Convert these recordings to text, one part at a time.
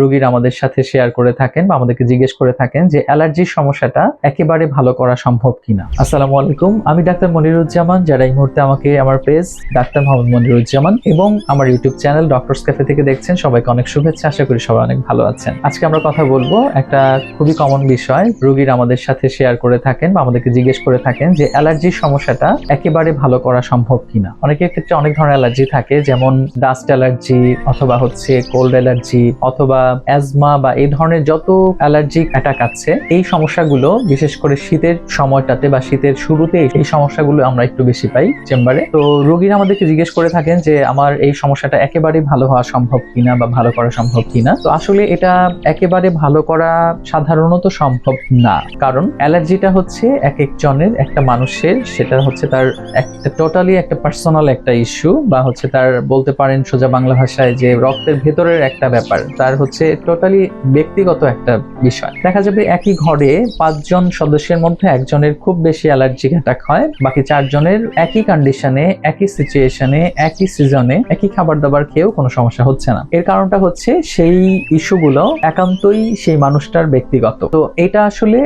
রোগীরা আমাদের সাথে শেয়ার করে থাকেন বা আমাদেরকে জিজ্ঞেস করে থাকেন যে অ্যালার্জির সমস্যাটা একেবারে ভালো করা সম্ভব কিনা। আসসালামু আলাইকুম, আমি ডাক্তার মনিরুজ্জামান, যারা এই মুহূর্তে আমাকে, আমার পেজ ডাক্তার মোহাম্মদ মনিরুজ্জামান এবং আমার ইউটিউব চ্যানেল ডক্টরস ক্যাফে থেকে দেখছেন, সবাইকে অনেক শুভেচ্ছা, আশা করি সবাই অনেক ভালো আছেন। আজকে আমরা কথা বলব একটা খুবই কমন বিষয়, রোগীরা আমাদের সাথে শেয়ার করে থাকেন বা আমাদেরকে জিজ্ঞেস করে থাকেন যে অ্যালার্জির সমস্যাটা একেবারে ভালো করা সম্ভব কিনা। অনেকের ক্ষেত্রে অনেক ধরনের অ্যালার্জি থাকে, যেমন ডাস্ট অ্যালার্জি অথবা হচ্ছে কোল্ড অ্যালার্জি অথবা অ্যাজমা বা এই ধরনের যত অ্যালার্জিক অ্যাটাক আছে, এই সমস্যাগুলো, বিশেষ করে শীতের সময়টাতে বা শীতের শুরুতে এই সমস্যাগুলো আমরা একটু বেশি পাই চেম্বারে। তো রোগীরা আমাদেরকে জিজ্ঞেস করে থাকেন যে, আমার এই সমস্যাটা একেবারে ভালো হওয়া সম্ভব কিনা বা ভালো করা সম্ভব কিনা? তো আসলে এটা একেবারে ভালো করা সাধারণত সম্ভব না। কারণ অ্যালার্জিটা হচ্ছে এক একজনের, একটা মানুষের, সেটা হচ্ছে তার একটা টোটালি একটা পার্সোনাল একটা ইস্যু বা হচ্ছে তার বলতে পারেন সোজা বাংলা ভাষায় যে রক্তের ভেতরের একটা ব্যাপার। তার হচ্ছে টোটালি ব্যক্তিগত একটা বিষয়। দেখা যাবে একই ঘরে পাঁচজন সদস্যের মধ্যে একজনের খুব বেশি অ্যালার্জিক অ্যাটাক হয়, বাকি চারজনের একই কন্ডিশনে একই সিচুয়েশনে একই সিজনে একই খাবার দাবার খেয়েও কোনো সমস্যা হচ্ছে না। এর কারণটা হচ্ছে সেই ইস্যুগুলো একান্তই সেই মানুষটার ব্যক্তিগত। তো এটা আসলে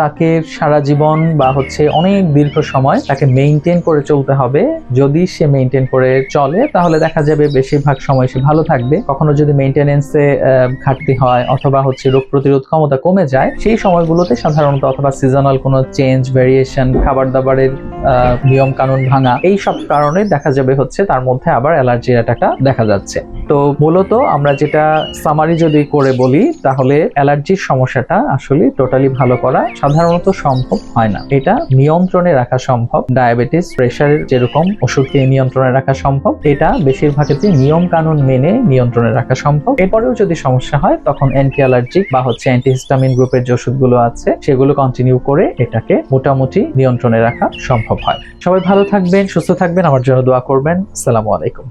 তাকে সারা জীবন বা হচ্ছে অনেক দীর্ঘ সময় তাকে মেনটেন করে চলতে হবে। যদি সে মেনটেন করে চলে, তাহলে দেখা যাবে বেশিরভাগ সময় সে ভালো থাকবে। কখনো যদি মেনটেনেন্সে ঘাটতি হয় অথবা হচ্ছে রোগ প্রতিরোধ ক্ষমতা কমে যায়, সেই সময়গুলোতে সাধারণত অথবা সিজনাল কোনো চেঞ্জ ভেরিয়েশন খাবার দাবারের নিয়ম কানুন ভাঙা এই সব কারণে দেখা যাবে হচ্ছে তার মধ্যে আবার অ্যালার্জির অ্যাটাকটা দেখা যাচ্ছে। তো মূলত আমরা যেটা সামারি যদি করে বলি, তাহলে অ্যালার্জির সমস্যাটা আসলে টোটালি ভালো করা সাধারণত সম্ভব হয় না। এটা নিয়ন্ত্রণে রাখা সম্ভব ডায়াবেটিস প্রেশারের যেরকম ওষুধ খেয়ে নিয়ন্ত্রণে রাখা সম্ভব, এটা বেশিরভাগ ক্ষেত্রে নিয়ম কানুন মেনে নিয়ন্ত্রণে রাখা সম্ভব। এরপরেও যদি সমস্যা হয়, তখন অ্যান্টি অ্যালার্জিক বা হচ্ছে অ্যান্টিহিস্টামিন গ্রুপের যে ওষুধগুলো আছে, সেগুলো কন্টিনিউ করে এটাকে মোটামুটি নিয়ন্ত্রণে রাখা সম্ভব হয়। সবাই ভালো থাকবেন, সুস্থ থাকবেন, আমার জন্য দোয়া করবেন। আসসালামু আলাইকুম।